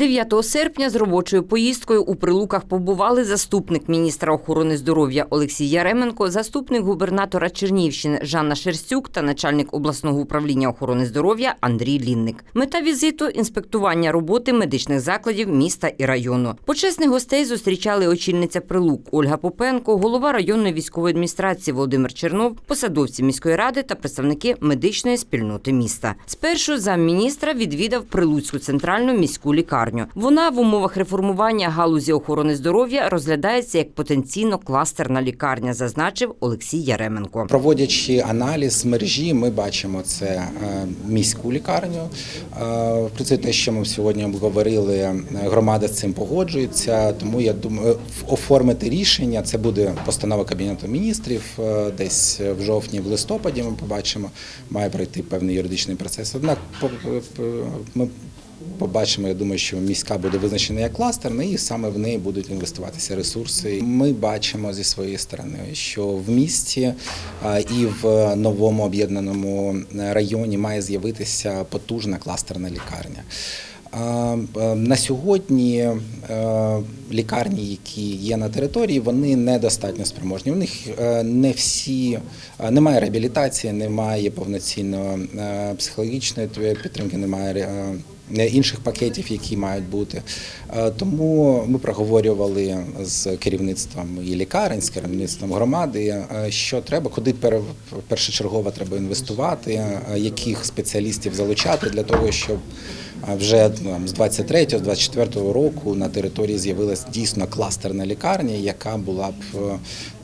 9 серпня з робочою поїздкою у Прилуках побували заступник міністра охорони здоров'я Олексій Яременко, заступник губернатора Чернівщини Жанна Шерстюк та начальник обласного управління охорони здоров'я Андрій Лінник. Мета візиту інспектування роботи медичних закладів міста і району. Почесних гостей зустрічали очільниця Прилук Ольга Попенко, голова районної військової адміністрації Володимир Чернов, посадовці міської ради та представники медичної спільноти міста. Спершу замміністра відвідав Прилуцьку центральну міську лікарню. Вона в умовах реформування галузі охорони здоров'я розглядається як потенційно кластерна лікарня, зазначив Олексій Яременко. Проводячи аналіз мережі, ми бачимо це е, міську лікарню. Е, Про це те, що ми сьогодні обговорили, е, громада з цим погоджується. Тому я думаю, оформити рішення це буде постанова кабінету міністрів. Десь в жовтні, в листопаді ми побачимо, має пройти певний юридичний процес. Однак ми Побачимо, я думаю, що міська буде визначена як кластерна, і саме в неї будуть інвестуватися ресурси. Ми бачимо зі своєї сторони, що в місті і в новому об'єднаному районі має з'явитися потужна кластерна лікарня. На сьогодні лікарні, які є на території, вони недостатньо спроможні. У них не всі немає реабілітації, немає повноцінної психологічної підтримки, немає інших пакетів, які мають бути. Е, Тому ми проговорювали з керівництвом і лікарень, з керівництвом громади, е, що треба, куди першочергово треба інвестувати, е, яких спеціалістів залучати для того, щоб а вже там, з 23 з 24 року на території з'явилася дійсно кластерна лікарня, яка була б е,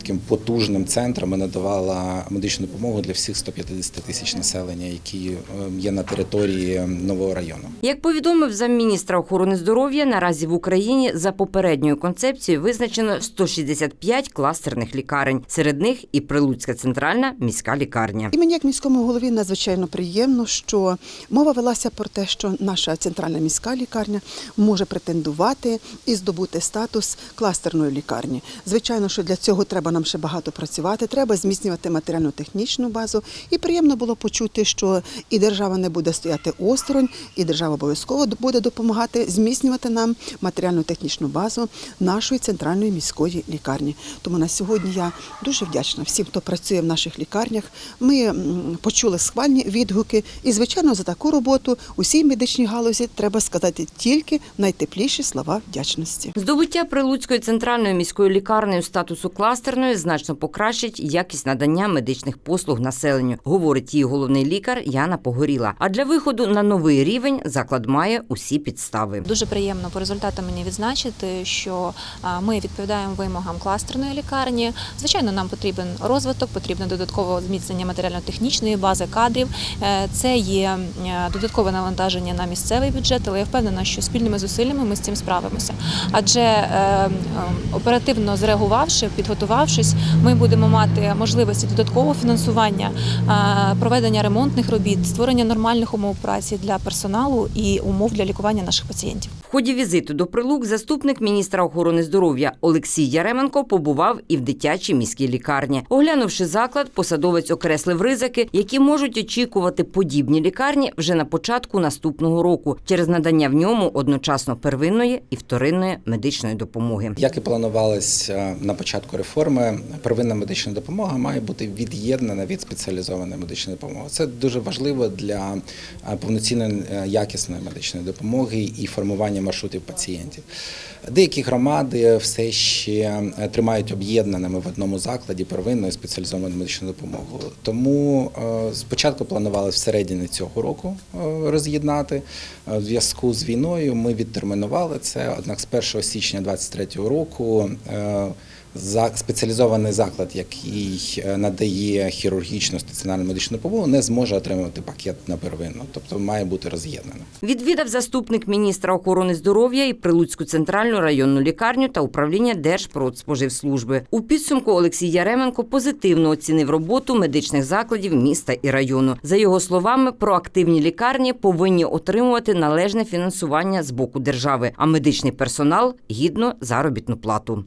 таким потужним центром і надавала медичну допомогу для всіх 150 тисяч населення, які е, є на території нового району. Як повідомив замміністра охорони здоров'я, наразі в Україні за попередньою концепцією визначено 165 кластерних лікарень. Серед них і Прилуцька центральна міська лікарня. І мені, як міському голові, надзвичайно приємно, що мова велася про те, що наша центральна міська лікарня може претендувати і здобути статус кластерної лікарні. Звичайно, що для цього треба нам ще багато працювати, треба зміцнювати матеріально-технічну базу. І приємно було почути, що і держава не буде стояти осторонь, і держава обов'язково буде допомагати зміцнювати нам матеріально-технічну базу нашої центральної міської лікарні. Тому на сьогодні я дуже вдячна всім, хто працює в наших лікарнях. Ми почули схвальні відгуки, і звичайно за таку роботу усій медичній галузі треба сказати тільки найтепліші слова вдячності. Здобуття Прилуцької центральної міської лікарні у статусу кластерної значно покращить якість надання медичних послуг населенню, говорить її головний лікар Яна Погоріла. А для виходу на новий рівень заклад має усі підстави. Дуже приємно по результатам мені відзначити, що ми відповідаємо вимогам кластерної лікарні. Звичайно, нам потрібен розвиток, потрібне додаткове зміцнення матеріально-технічної бази кадрів. Е, Це є е, додаткове навантаження на місцевий бюджет, але я впевнена, що спільними зусиллями ми з цим справимося. Адже е, е, оперативно зреагувавши, підготувавшись, ми будемо мати можливості додаткового фінансування, е, проведення ремонтних робіт, створення нормальних умов праці для персоналу і умов для лікування наших пацієнтів. Ході візиту до Прилук заступник міністра охорони здоров'я Олексій Яременко побував і в дитячій міській лікарні. Оглянувши заклад, посадовець окреслив ризики, які можуть очікувати подібні лікарні вже на початку наступного року через надання в ньому одночасно первинної і вторинної медичної допомоги. Як і планувалось е, на початку реформи, первинна медична допомога має бути від'єднана від спеціалізованої медичної допомоги. Це дуже важливо для е, повноцінної е, якісної медичної допомоги і формування маршрутів пацієнтів. Деякі громади все ще е, тримають об'єднаними в одному закладі первинну і спеціалізовану медичну допомогу. Тому е, спочатку планували всередині цього року е, роз'єднати. В зв'язку з війною ми відтермінували це. Однак з 1 січня 2023 року спеціалізований заклад, який е, надає хірургічну стаціонарну медичну допомогу, не зможе отримувати пакет на первинну, тобто має бути роз'єднано. Відвідав заступник міністра охорони здоров'я і Прилуцьку центральну районну лікарню та управління Держпродспоживслужби. У підсумку Олексій Яременко позитивно оцінив роботу медичних закладів міста і району. За його словами, проактивні лікарні повинні отримувати належне фінансування з боку держави, а медичний персонал гідну заробітну плату.